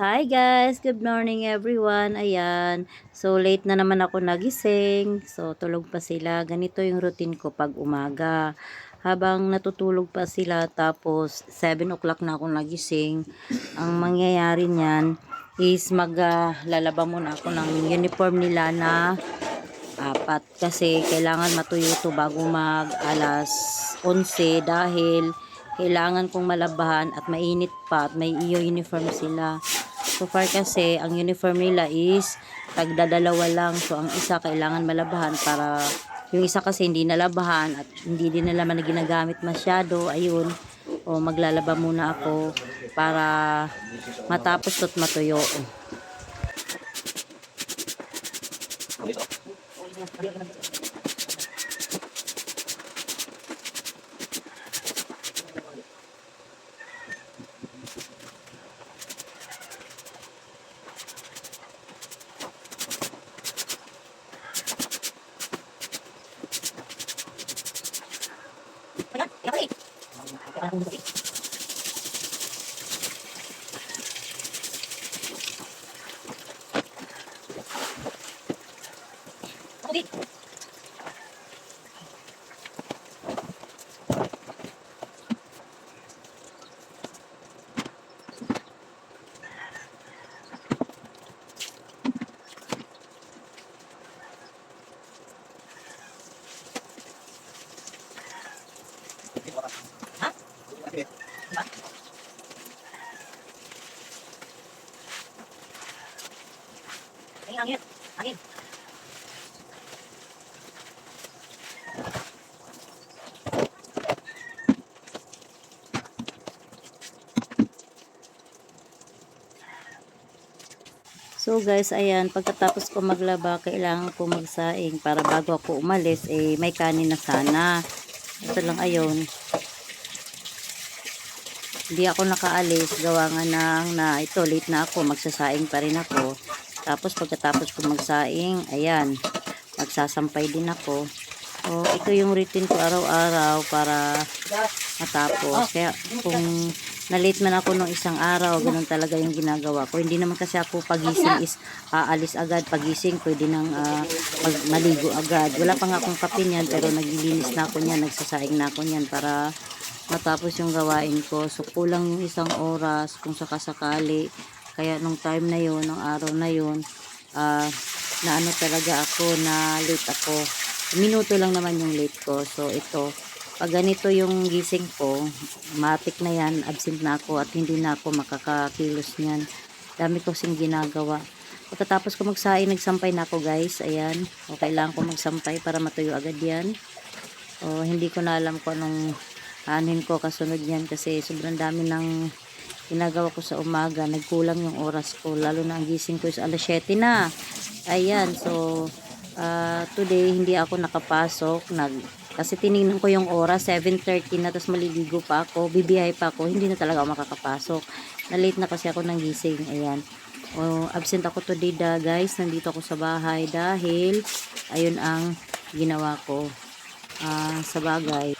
Hi guys, good morning everyone. Ayan, so late na naman ako nagising. So tulog pa sila. Ganito yung routine ko pag umaga. Habang natutulog pa sila tapos 7 o'clock na ako nagising. Ang mangyayari niyan is maglalaba muna ako ng uniform nila na apat kasi kailangan matuyo to bago mag alas 11 dahil kailangan kong malabahan at mainit pa at may iyo uniform sila. So far kasi ang uniform nila is tagdadalawa lang. So ang isa kailangan malabahan para yung isa kasi hindi nalabahan at hindi din nila man ginagamit masyado. Ayun. O maglalaba muna ako para matapos at matuyo. Wala, wala ko eh. So guys, ayan, pagkatapos ko maglaba, kailangan ko magsaing para bago ako umalis, eh may kanin na sana. Ito lang ayon. Hindi ako nakaalis, gawa nga ng na ito, late na ako, magsasaing pa rin ako. Tapos pagkatapos ko magsaing, ayan, magsasampay din ako. So, ito yung routine ko araw-araw para matapos. Kaya kung na-late man ako nung isang araw, ganun talaga yung ginagawa ko. Hindi naman kasi ako pagising is aalis agad. Pagising, pwede nang mag- maligo agad. Wala pa nga akong kape niyan, pero naglilinis na ako niyan, nagsasaing na ako niyan para matapos yung gawain ko. So, kulang yung isang oras kung sakasakali. Kaya nung time na yun, nung araw na yun, ah, na ano talaga ako, na late ako. Minuto lang naman yung late ko. So, ito, pag ganito yung gising ko, matik na yan, absent na ako at hindi na ako makakakilos niyan. Dami ko sing ginagawa. Pagkatapos ko magsaing, nagsampay na ako guys. Ayan. O, kailangan ko magsampay para matuyo agad yan. O, hindi ko na alam kung anong anin ko kasunod yan kasi sobrang dami ng ginagawa ko sa umaga. Nagkulang yung oras ko. Lalo na ang gising ko is alas 7 na. Ayan. So, ah, today hindi ako nakapasok. Nag, kasi tinignan ko yung oras, 7.30 na, tapos maliligo pa ako, bibiyahe pa ako, hindi na talaga ako makakapasok. Na-late na kasi ako ng gising, ayan. O, absent ako today da, guys, nandito ako sa bahay dahil, ayun ang ginawa ko. Ah, sa bagay,